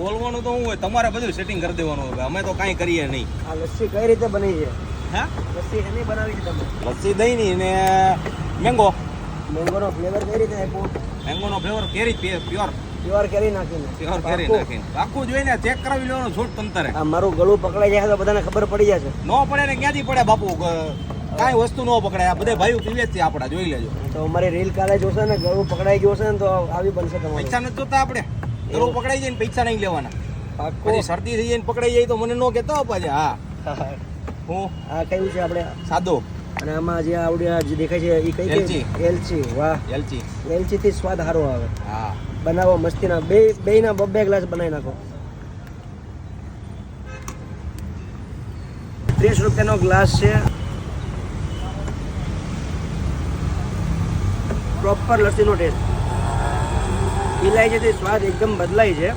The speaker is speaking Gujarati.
બોલવાનું તો હું હોય તમારે બધું સેટિંગ કરી દેવાનું હોય અમે તો કાંઈ કરીએ નહીં. આ લસ્સી કઈ રીતે બની છે? હા? લસ્સી એની બનાવી છે તમે. લસ્સી દહીંની ને મેંગો મેંગોનો ફ્લેવર કઈ રીતે આપ્યો? મેંગોનો ફ્લેવર કેરી પ્યોર પ્યોર કેરી નાખીને. પ્યોર કેરી નાખીને. આખું જોઈને ચેક કરાવી લેવાનું છૂટ તંતરે આ મારું ગળું પકડાઈ જાય તો બધાને ખબર પડી જશે ન પડે ને ક્યાંથી પડે બાપુ? કાંઈ વસ્તુ ન પકડાય. આ બધે ભાઈઓ પીવે છે આપડા જોઈ લેજો. તો અમારી રીલ કાલે જોશે ને ગળું પકડાઈ ગયું છે ને તો આવી બનશે તમારે. પૈસા નથી જોતા આપણે? ગળું પકડાઈ જાય ને પૈસા નહીં લેવાના. પછી શરદી થઈ જાય ને પકડાઈ જાય તો મને ન કહેતો પાછા. હા. હું આ કયું છે આપણે? સાદો. અને આમાં જે આવડ્યા જે દેખાય છે એ કઈ એલચી. વાહ. એલચી. એલચી થી સ્વાદ સારો આવે. હા. બનાવો મસ્તીના. બે બે ના બબ્બે ગ્લાસ બનાવી નાખો. ત્રીસ રૂપિયાનો ગ્લાસ છે. પ્રોપર લસ્સીનો ટેસ્ટ ઇલાયચીથી સ્વાદ એકદમ બદલાય છે.